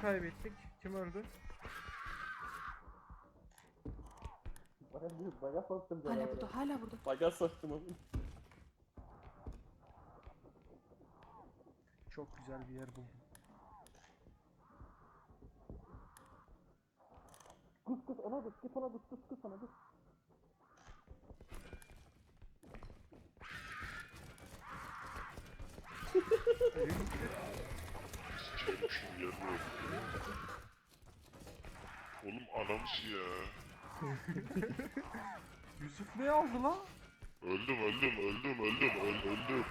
kaybettik. Kim öldü? Baya büyük baga soktum Hala burada, hala burada. Baga soktum onu. Çok güzel bir yer buldum. Kus kus ona kus git ona kus kus kus ona kus. Çabuşun yerine. Oğlum anamsı ya. Yusuf ne aldı lan? Öldüm öldüm öldüm öldüm öldüm öldüm.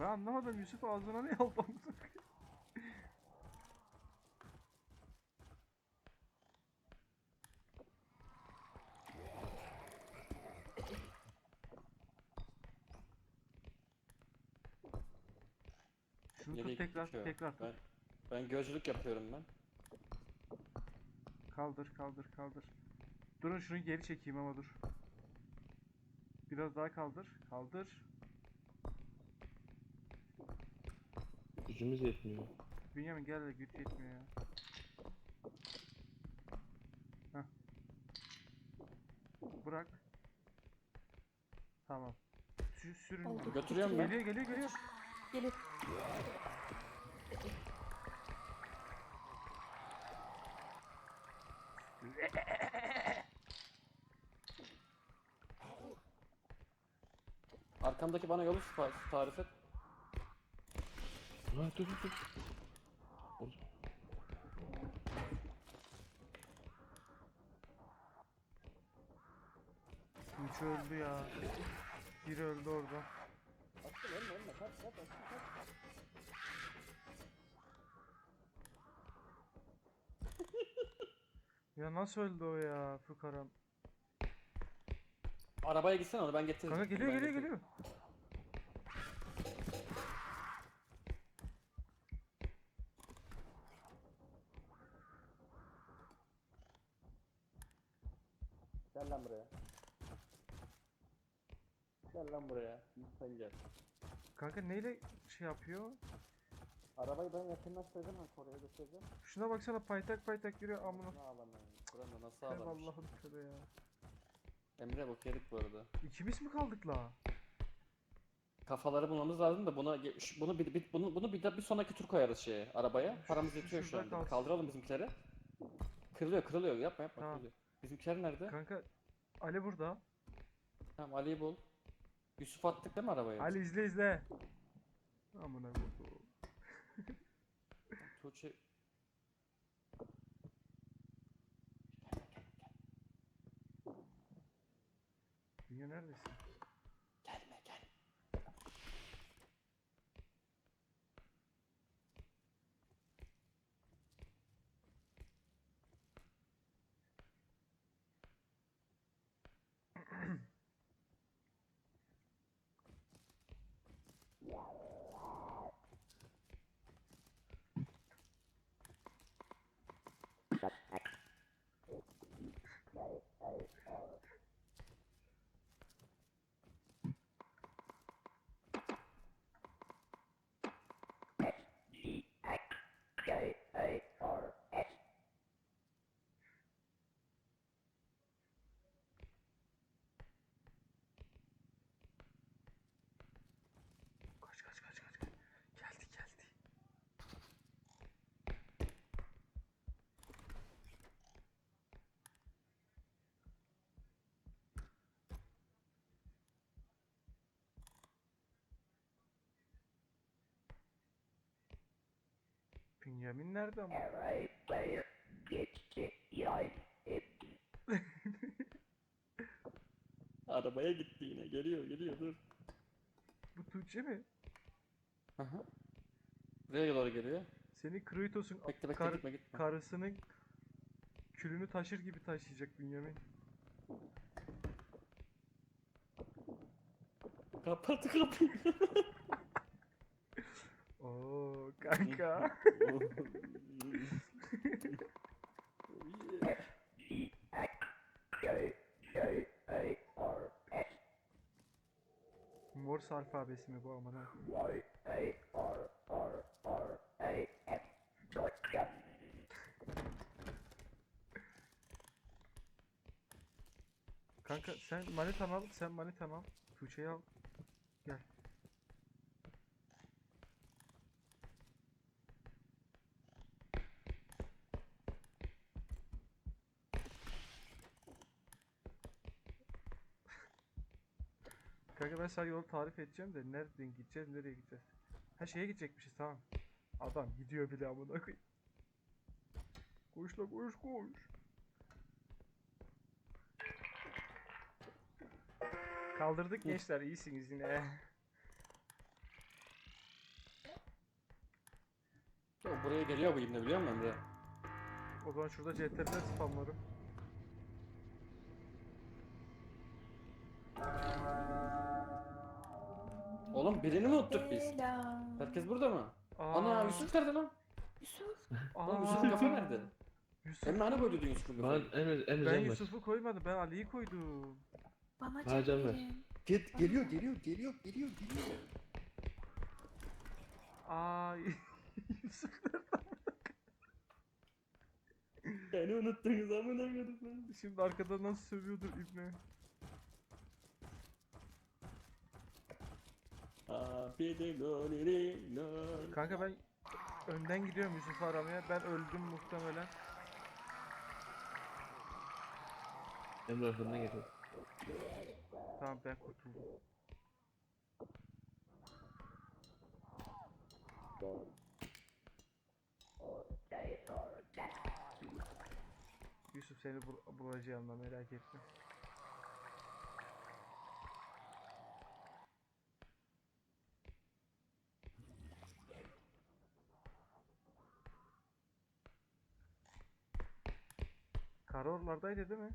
Ben anlamadım Yusuf ağzına ne aldı Nereye tut tekrar gidiyor? tekrar tut. Ben, ben gözcülük yapıyorum ben. Kaldır kaldır kaldır. Durun şunu geri çekeyim ama dur. Biraz daha kaldır. Kaldır. Gücümüz yetmiyor. Bünyamin gel de güç yetmiyor ya. Heh. Bırak. Tamam. Sü sürün. Oldu. Götürüyorum ben. Geliyor geliyor geliyor. Geliyor. Arkamdaki bana yolu sipa- tarif et. Ha dur dur dur. Oğlum, Üç öldü ya. Biri öldü orada. Attım ölme ölme kaç kaç kaç kaç. Ya nasıl öldü o ya fukaram. Arabaya gitsene onu ben getiririm. Kanka geliyor Ben geliyor getiririm. geliyor. Gel lan buraya. Gel lan buraya. Lütfen gel. Kanka neyle şey yapıyor? Arabayı ben yakınlaştırdım ben oraya götüreceğim. Şuna baksana paytak paytak yürüyor amına. Ne ağlamayın. Buranın nasıl Hem ağlamış. Allah'ım tövbe ya. Emre bok yedik bu arada. İkimiz mi kaldık la? Kafaları bulmamız lazım da buna ge- şu- bunu bir, bir bunu bunu bir, bir sonraki tur koyarız şeye arabaya. Paramız yetiyor şu şurada anda. kalsın. Kaldıralım bizimkileri. Kırılıyor kırılıyor yapma yapma Tamam. kırılıyor. Bizimkiler nerede? Kanka Ali burada. Tamam Ali'yi bul. Yusuf attık değil mi arabaya? Ali izle izle. Amına koyayım. Tuğçe... Dünya neredesin? Gelme gel. Kaç kaç kaç kaç. kaç. Geldi geldi. Bünyamin nerede ama? Arabaya gitti yine. Geliyor geliyor dur. Bu Tuğçe mi? Aha. Buraya doğru geliyor. Seni Kraitos'un Bekle bekle kar- gitme gitme. karısının külünü taşır gibi taşıyacak Bünyamin. Kapat kapıyı. Oo kanka. Morse alfabesi mi bu amına? Kanka sen manitanı al, sen manitanı al. Tuğçe'yi al. Gel. Sana yolu tarif edeceğim de nereden gideceğiz, nereye gideceğiz? Ha şeye gidecekmişiz tamam. Adam gidiyor bile amına koyayım. Koş la koş koş. Kaldırdık gençler iyisiniz yine. Buraya geliyor bu ibne biliyor musun Emre? O zaman şurada CTR'ler spamlarım. Oğlum birini mi unuttuk biz? Herkes burada mı? Aa, Ana Yusuf nerede lan? Yusuf. Oğlum aa, Yusuf'un kafa nerede? Yusuf. Emre hani koydun Yusuf'un Ben kafayı? Emre, Emre Ben. Yusuf'u koymadım, ben Ali'yi koydum. Bana Bana can can ver. verin. Git, geliyor geliyor geliyor geliyor geliyor. Ay Yusuf Beni unuttunuz amına koydum ben. şimdi arkadan nasıl sövüyordur İbni. Abi de lolili lol. Kanka ben önden gidiyorum Yusuf'u aramaya. Ben öldüm muhtemelen. Emre arkamdan geliyor. Tamam ben kurtuldum. Yusuf seni bul bulacağım da merak etme. Kara oralardaydı değil mi?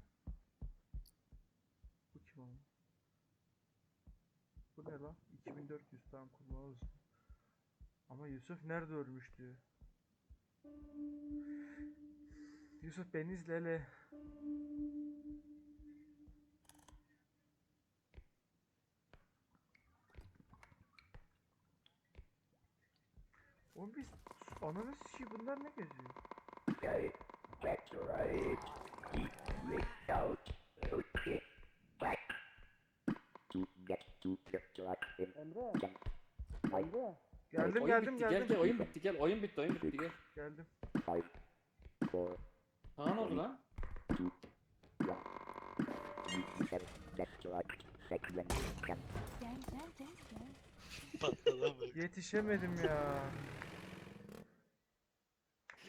Bu kim oğlum? Bu ne lan? 2400 tam kullanırız. Ama Yusuf nerede ölmüştü? Yusuf beni izle hele. Oğlum biz ananı sikeyim bunlar ne geziyor? Emre. Emre. Geldim Oyun geldim bitti, geldim. Gel gel oyun bitti gel oyun bitti oyun bitti gel. Geldim. Ha ne oldu lan? Yetişemedim ya.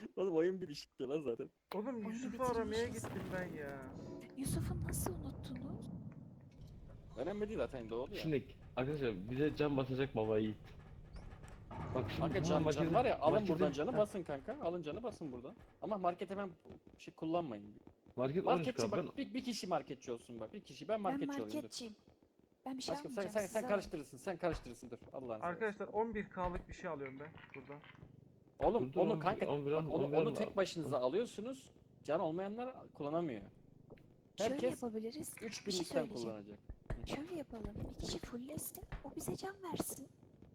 Oğlum oyun bitişikti lan zaten. Oğlum Yusuf'u aramaya gittim ben ya. Yusuf'u nasıl unuttunuz? Önemli değil zaten doğru ya. Şimdi arkadaşlar bize can basacak baba yiğit. Bak şimdi Kanka can, can var ya alın marketin- buradan canı Ha, basın kanka. Alın canı basın buradan. Ama market hemen şey kullanmayın. Market 13 Marketçi. Ben bak bir, bir kişi marketçi olsun bak. Bir kişi ben Ben marketçi olayım dur. marketçiyim. Ben bir şey Aşkım sen, almayacağım. sen, sen size karıştırırsın sen karıştırırsın dur Allah'ını seversen. Arkadaşlar 11K'lık bir şey alıyorum ben buradan. Oğlum Dur, dur, onu on- kanka on bir bak, al, onu, bir onu tek başınıza alıyorsunuz. Can olmayanlar kullanamıyor. Şöyle Herkes yapabiliriz. Bir 3000'likten şey söyleyeceğim. kullanacak. Şöyle yapalım. Bir kişi fulllesin. O bize can versin.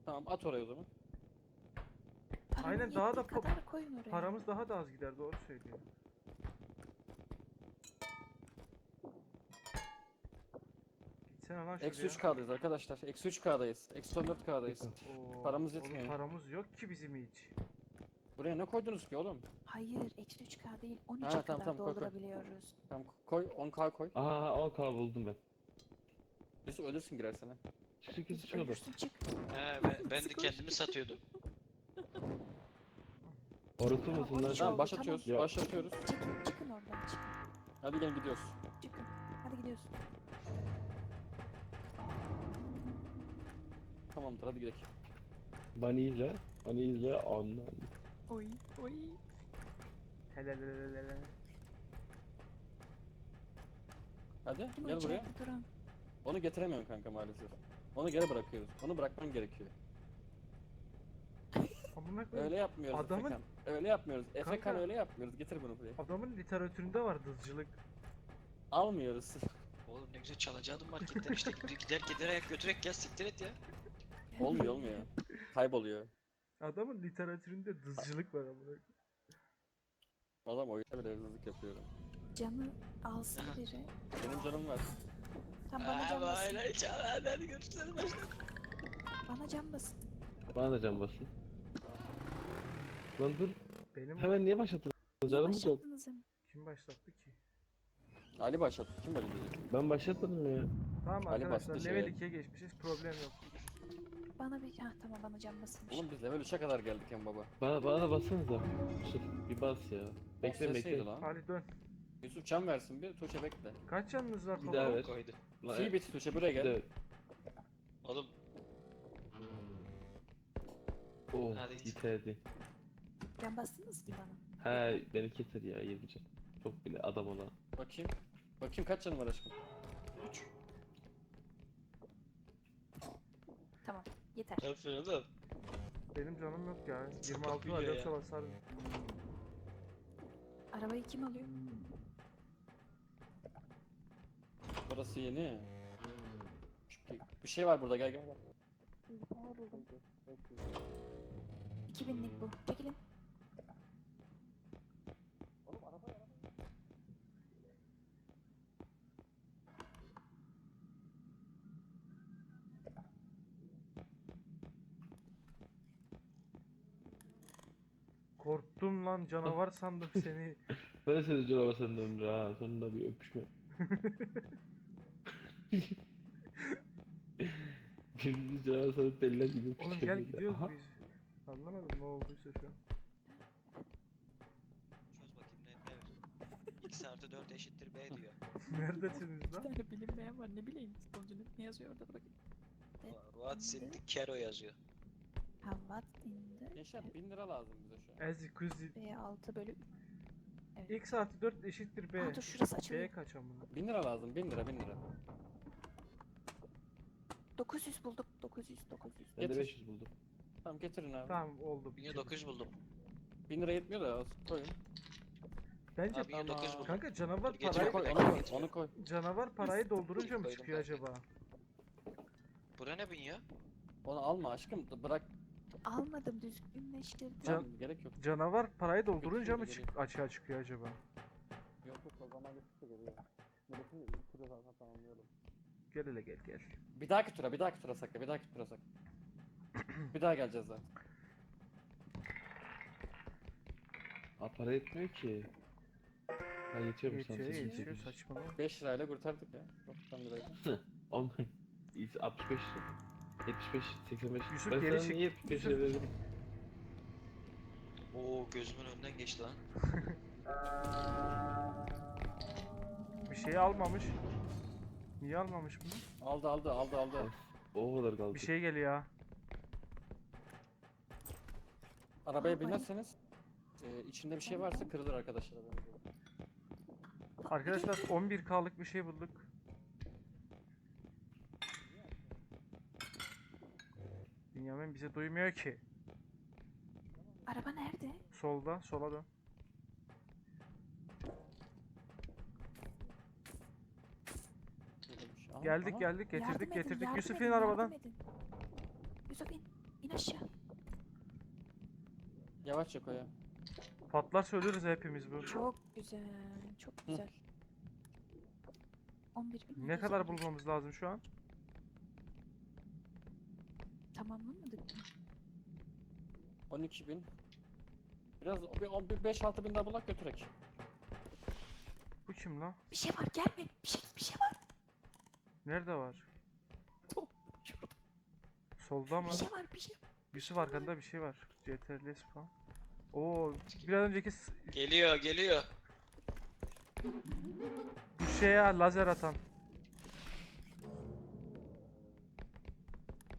Tamam at oraya o zaman. Paranın Aynen, daha da yettiği pa- kadar koyun oraya. Paramız daha da az gider doğru söylüyor. Gitsene lan şuraya. Eksi 3K'dayız arkadaşlar. Eksi 3K'dayız. Eksi 14K'dayız. Oo, Paramız oğlum yetmiyor. paramız yok ki bizim hiç. Buraya ne koydunuz ki oğlum? Hayır, eksi 3K değil, 13'e Ha, tamam, kadar tamam, koy, koy. doldurabiliyoruz. Tamam koy 10K koy. Aa 10 kal buldum ben. Yusuf ölürsün girersen ha. Çık çık çık ölürsün, çık. He ben, ben de kendimi satıyordum. Orası mısın lan? Tamam, Tamam başlatıyoruz. Tamam. Başlatıyoruz. Çıkın, çıkın oradan, çıkın. Hadi gelin gidiyoruz. Çıkın. Hadi gidiyoruz. Tamamdır hadi gidelim. Bani izle. Bani izle. Anlam. Oy, oy. Hele hele hele hele. Hadi Kim gel buraya. duran? Onu getiremiyorum kanka maalesef. Onu geri bırakıyoruz. Onu bırakman gerekiyor. Amına koyayım. Öyle yapmıyoruz Adamın- Efekan. Öyle yapmıyoruz. Efekan öyle yapmıyoruz. Getir bunu buraya. Adamın literatüründe var dızcılık. Almıyoruz. Oğlum ne güzel çalacaktım marketten işte gider gider ayak götürek gel siktir et ya. Olmuyor olmuyor. Kayboluyor. Adamın literatüründe dızcılık var amına. koyayım. Adam oyunda bile hırsızlık yapıyor. Camı alsın Aha. biri. Benim canım var. Tam bana cam basın. böyle çal hadi görüşürüz. Bana cam basın. Bana da can basın. Lan dur. Benim Hemen niye başlattın? Canım mı yok? Başlattınız kim başlattı ki? Ali başlattı. Kim diyecek? Ben başlatmadım ya. Tamam Ali arkadaşlar bastı level şeye. 2'ye geçmişiz problem yok. Bana bir... Ha tamam bana cam basın. Oğlum biz level 3'e kadar geldik en baba. Bana, bana da bassanıza. Yusuf bir bas ya. Bekle bekle. lan. Ali dön. Yusuf can versin bir. Tuğçe bekle. Kaç canınız var Bir daha ver. Koydu. Lan, Free bit Tuğçe buraya gel. Evet. Oğlum Oh Hadi. Cam bastınız mı bana? He beni keser ya yedice. Çok bile adam ona. Bakayım. Bakayım kaç canım var aşkım? 3. Tamam. Yeter. aferin oğlum. Benim canım yok ya. 26 var yoksa basarım. Arabayı kim alıyor? Burası yeni. Çünkü bir şey var burada gel gel. gel. 2000'lik bu. Çekilin. Korktum lan canavar sandım seni. Ben seni canavar sandım ha. Sonunda bir öpüşme. Birbirimizi canavar sanıp deliler gibi Oğlum öpüşme gel böyle. gidiyoruz Aha. biz. Anlamadım ne olduysa şu an. Çöz bakayım ne, ne var? X artı 4 eşittir B diyor. Neredesiniz Bir lan? tane bilinmeyen var. Ne bileyim. Sonucu ne yazıyor orada bakayım. What's in the kero yazıyor. Ha what in the... Gençler 1000 lira lazım. Ezi kuzi. B6 bölü... X artı 4 eşittir B. Aa dur şurası açılıyor. B kaç amına? 1000 lira lazım 1000 lira 1000 lira. 900 bulduk. 900 900. Ben de Getir. 500 buldum. Tamam getirin abi. Tamam oldu. 1900 buldum. 1000 lira yetmiyor da az koyun. Bence Abi 1900 buldum. kanka canavar Dur, getir parayı Koy, onu koy, onu koy. canavar parayı doldurunca mı Koydum çıkıyor ben. acaba? Bura ne bin ya? Onu alma aşkım. Bırak. Almadım düzgünleştirdim. Can- Tamam, gerek yok. Canavar parayı doldurunca mı çık açığa çıkıyor acaba? Yok yok o zaman geçti geliyor. Milletin kuru zaten tamamlıyorum. Gel hele gel gel. Bir dahaki tura, bir dahaki tura sakla, bir dahaki tura sakla. bir daha geleceğiz zaten. Aa para etmiyor ki. Ha yetiyor mu sana? yetiyor saçmalama. 5 lirayla kurtardık ya. 90 lirayla. Aman. 65 lira. 75, 85. Yusuf ben geri sana çık. niye 75 Yusuf. verdim? Oo gözümün önünden geçti lan. Bir şey almamış. Niye almamış bunu? Aldı aldı aldı aldı. O kadar kaldı. Bir şey geliyor ha. Arabaya binerseniz e, içinde bir şey varsa kırılır arkadaşlar. Arkadaşlar 11K'lık bir şey bulduk. Bünyamin bizi duymuyor ki. Araba nerede? Solda, sola dön. Geldik aha. geldik Yardım getirdik edin, getirdik. yardım Yusuf edin, in yardım arabadan. edin. Yusuf in. İn aşağı. Yavaşça koy ya. Patlarsa ölürüz hepimiz bu. Çok güzel. Çok güzel. 11 bin. Ne kadar bulmamız lazım şu an? Tamamlamadık mı? 12 bin. Biraz bir 11 5 6 bin daha bulak götürek. Bu kim lan? Bir şey var gelme. Bir şey, bir şey var. Nerede var? Şurada. Solda mı? Bir şey var. Bir şey Yusuf arkanda bir şey var. CTRL spam. Oo, biraz önceki s- Geliyor geliyor. bu şey ya lazer atan.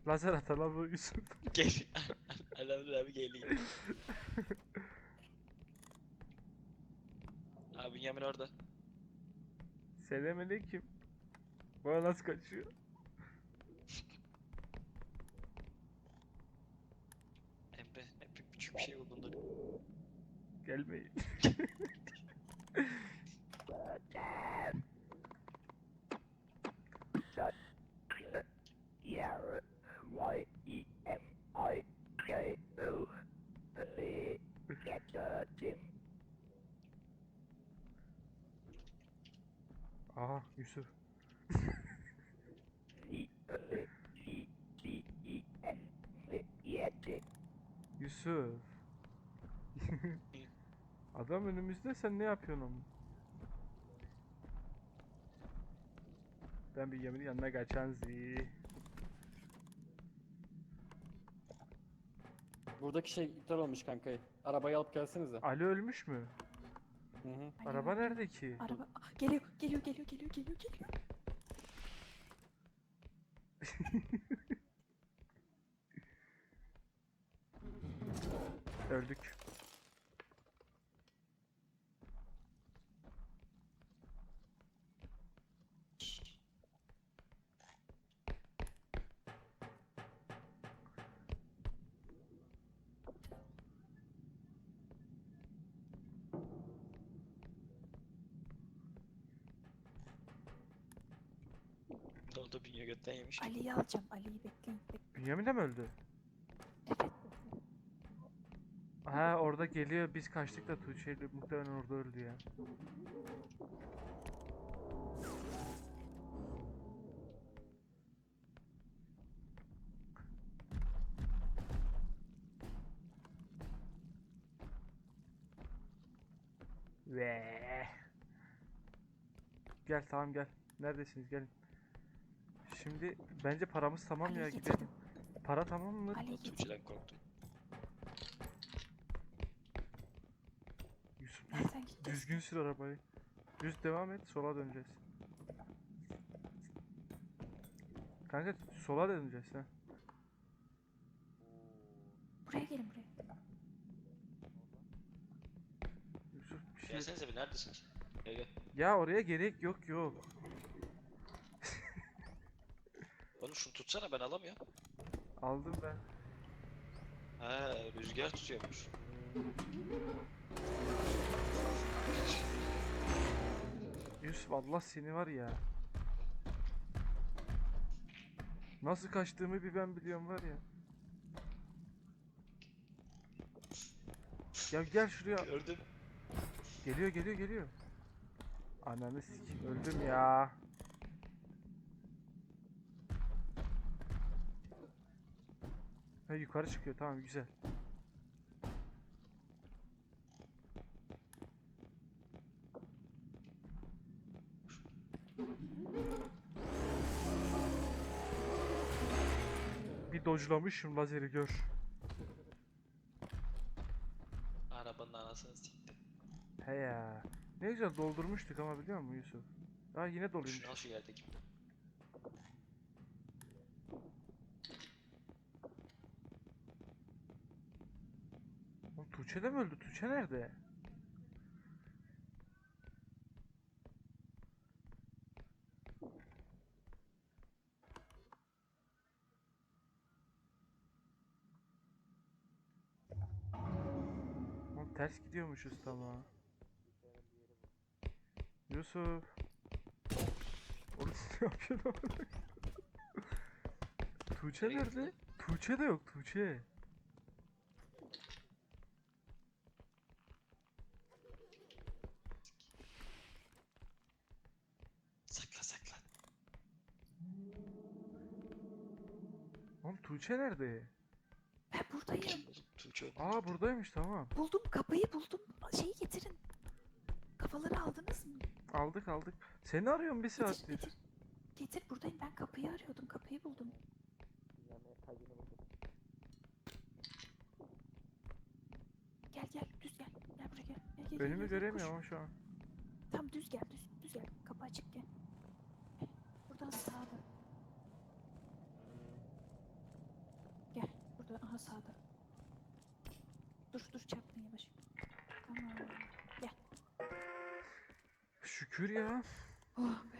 Lazer atan lan bu Yusuf. Gel. Alamdır abi geliyor. Abi Yamin orada. Selamünaleyküm. Bana nasıl kaçıyor? Emre, Emre küçük bir şey olduğunda. Gelmeyin. Aha Yusuf. Yusuf. Adam önümüzde sen ne yapıyorsun oğlum? Ben bir yemin yanına kaçan zi. Buradaki şey iptal olmuş kanka. Arabayı alıp gelsenize. Ali ölmüş mü? Hı hı. Ali Araba nerede? nerede ki? Araba Ah, geliyor geliyor geliyor geliyor geliyor geliyor. Öldük. Bünye götten yemiş. Ali'yi alacağım. Ali'yi bekleyin. bekleyin. Bünyamin de mi öldü? Evet. Ha orada geliyor biz kaçtık da Tuğçe muhtemelen orada öldü ya. Ve Gel tamam gel. Neredesiniz gelin. Şimdi bence paramız tamam ya Ali'yi gidelim. Para tamam mı? Getirdim. Tuğçe'den korktum. Yusuf düz- Nereden gideceğiz? düzgün sür arabayı. Düz devam et sola döneceğiz. Kanka sola döneceğiz ha. Buraya gelin buraya. Yusuf bir şey. Gelsenize bir neredesiniz? Gel gel. Ya oraya gerek yok yok. Oğlum şunu tutsana ben alamıyorum. Aldım ben. Ha rüzgar tutuyormuş. Yusuf Allah seni var ya. Nasıl kaçtığımı bir ben biliyorum var ya. Ya gel şuraya. Gördüm. Geliyor geliyor geliyor. Ananı sikeyim öldüm ya. Ha yukarı çıkıyor tamam güzel. Bir dojlamışım lazeri gör. Arabanın anasını siktim. He ya. Ne güzel doldurmuştuk ama biliyor musun Yusuf? Aa yine doluymuş. Al şu yerdeki. Oğlum Tuğçe de mi öldü? Tuğçe nerede? Oğlum ters gidiyormuşuz tamam. Yusuf. Oğlum ne yapıyorsun? Tuğçe nerede? Tuğçe de yok Tuğçe. Tuğçe nerede? Ben buradayım. Tuğçe. Aa buradaymış tamam. Buldum kapıyı buldum. Şeyi getirin. Kafaları aldınız mı? Aldık aldık. Seni arıyorum bir Getir, saattir. getir. Getir buradayım ben kapıyı arıyordum. Kapıyı buldum. Gel gel düz gel. Gel buraya gel. Gel, gel, Önümü gel, gel, göremiyorum koş. ama şu an. Tam düz gel düz düz gel. Kapı açık gel. Buradan sağda. Gel. Burada aha sağda. Dur dur çarptın yavaş. Tamam. Şükür ya. Oh be.